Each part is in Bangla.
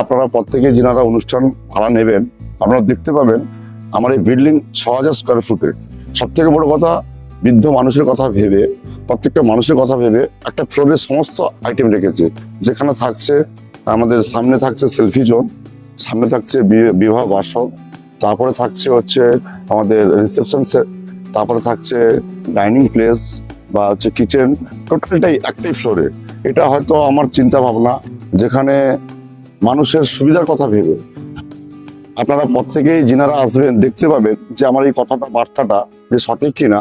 আপনারা প্রত্যেকে যিনারা অনুষ্ঠান ভাড়া নেবেন, আপনারা দেখতে পাবেন আমার এই বিল্ডিং ছ হাজার স্কোয়ার ফুটের সব থেকে বড় কথা, বৃদ্ধ মানুষের কথা ভেবে, প্রত্যেকটা মানুষের কথা ভেবে একটা ফ্লোরের সমস্ত আইটেম রেখেছে। যেখানে থাকছে, আমাদের সামনে থাকছে সেলফি জোন সামনে থাকছে বিবাহ বাসন, তারপরে থাকছে হচ্ছে আমাদের রিসেপশন তারপরে থাকছে ডাইনিং প্লেস বা হচ্ছে কিচেন টোটালটাই একটাই ফ্লোরে এটা হয়তো আমার চিন্তা ভাবনা যেখানে মানুষের সুবিধার কথা ভেবে। আপনারা প্রত্যেকেই যিনারা আসবেন, দেখতে পাবেন যে আমার এই কথাটা, বার্তাটা যে সঠিক কিনা।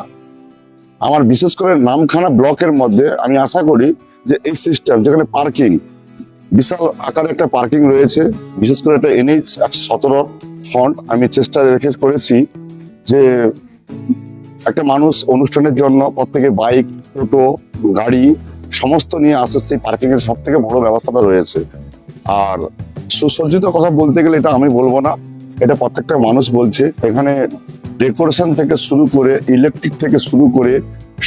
আমার বিশেষ করে নামখানা ব্লকের মধ্যে আমি আশা করি যে এই সিস্টেম যেখানে পার্কিং বিশাল আকারে একটা পার্কিং রয়েছে, বিশেষ করে একটা এনএইচ একশো সতেরো ফন্ট আমি চেষ্টা রেখে করেছি যে একটা মানুষ অনুষ্ঠানের জন্য প্রত্যেকে বাইক টোটো, গাড়ি সমস্ত নিয়ে আসে, সেই পার্কিংয়ের সব থেকে বড় ব্যবস্থাটা রয়েছে। আর সুসজ্জিত কথা বলতে গেলে এটা আমি বলব না। এটা প্রত্যেকটা মানুষ বলছে। এখানে ডেকোরেশন থেকে শুরু করে ইলেকট্রিক থেকে শুরু করে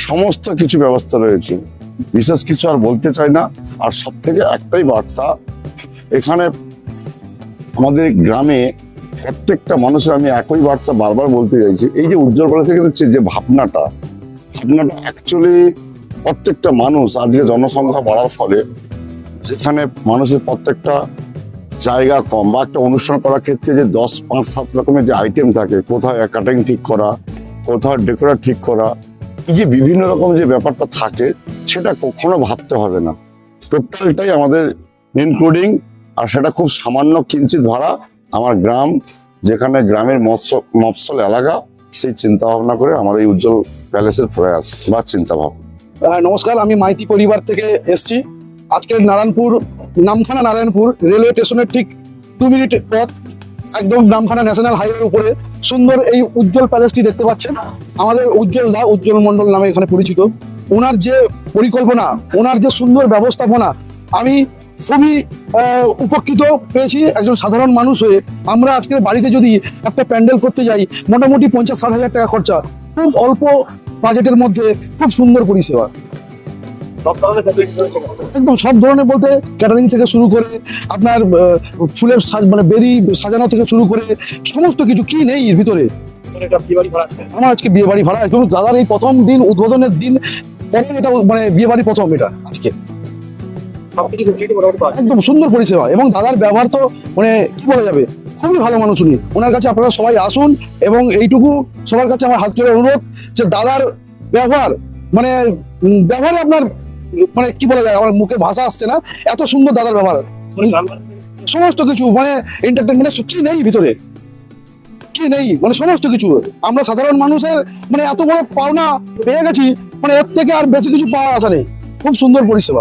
সমস্ত কিছু ব্যবস্থা রয়েছে। বিশেষ কিছু আর বলতে চাই না। আর সব থেকে একটাই বার্তা, এখানে আমাদের গ্রামে প্রত্যেকটা মানুষের আমি একই বার্তা বারবার বলতে চাইছি। এই যে উজ্জ্বল কলেজে কিন্তু যে ভাবনাটা ভাবনাটা অ্যাকচুয়ালি প্রত্যেকটা মানুষ আজকে জনসংখ্যা বাড়ার ফলে যেখানে মানুষের প্রত্যেকটা জায়গা কম বা একটা অনুষ্ঠান করার ক্ষেত্রে যে দশ, পাঁচ, সাত রকমের যে আইটেম থাকে কোথাও কাটিং ঠিক করা কোথাও ডেকোরেট ঠিক করা, এই যে বিভিন্ন রকম যে ব্যাপারটা থাকে, সেটা কখনো ভাবতে হবে না। টোটালটাই আমাদের ইনক্লুডিং আর সেটা খুব সামান্য কিঞ্চিত ভাড়া আমার গ্রাম, যেখানে গ্রামের মৎস্য মফসল এলাকা, সেই চিন্তা ভাবনা করে আমার এই উজ্জ্বল প্যালেসের প্রয়াস বা চিন্তা ভাবনা নমস্কার, আমি মাইতি পরিবার থেকে এসেছি। আজকের নারায়ণপুর, নামখানা নারায়ণপুর রেলওয়ে স্টেশনের ঠিক দু মিনিট পথ, একদম নামখানা ন্যাশনাল হাইওয়ের উপরে। সুন্দর এই উজ্জ্বল প্যালেসটি দেখতে পাচ্ছেন। আমাদের উজ্জ্বল দা, উজ্জ্বল মণ্ডল নামে এখানে পরিচিত। ওনার যে পরিকল্পনা, ওনার যে সুন্দর ব্যবস্থাপনা, আমি খুবই উপকৃত পেয়েছি একজন সাধারণ মানুষ হয়ে। আমরা আজকের বাড়িতে যদি একটা প্যান্ডেল করতে যাই, মোটামুটি পঞ্চাশ ষাট হাজার টাকা খরচা। খুব অল্প বাজেটের মধ্যে, খুব সুন্দর পরিষেবা। একদম সব ধরনের বলতে ক্যাটারিং থেকে শুরু করে আপনার ফুলের সাজ মানে বেরি সাজানো থেকে শুরু করে সমস্ত কিছু কি নেই এর ভিতরে? আমার আজকে বিয়ে বাড়ি ভাড়া কিন্তু দাদার এই প্রথম দিন উদ্বোধনের দিন পরে এটা মানে বিয়ে বাড়ি প্রথম এটা আজকে। একদম সুন্দর পরিষেবা এবং দাদার ব্যবহার তো মানে কি বলা যাবে? খুবই ভালো মানুষ উনি। ওনার কাছে আপনারা সবাই আসুন এবং এইটুকু সবার কাছে আমার হাত জোড়ে অনুরোধ যে দাদার ব্যবহার মানে ব্যবহারে আপনার মানে কি বলা যায় আমার মুখে ভাষা আসছে না। এত সুন্দর দাদার ব্যবহার সমস্ত কিছু মানে এন্টারটেনমেন্টের কি নেই ভিতরে? কি নেই? মানে সমস্ত কিছু। আমরা সাধারণ মানুষের মানে এত বড় পাওনা পেয়ে গেছি মানে এর থেকে আর বেশি কিছু পাওয়া আসা নেই। খুব সুন্দর পরিষেবা।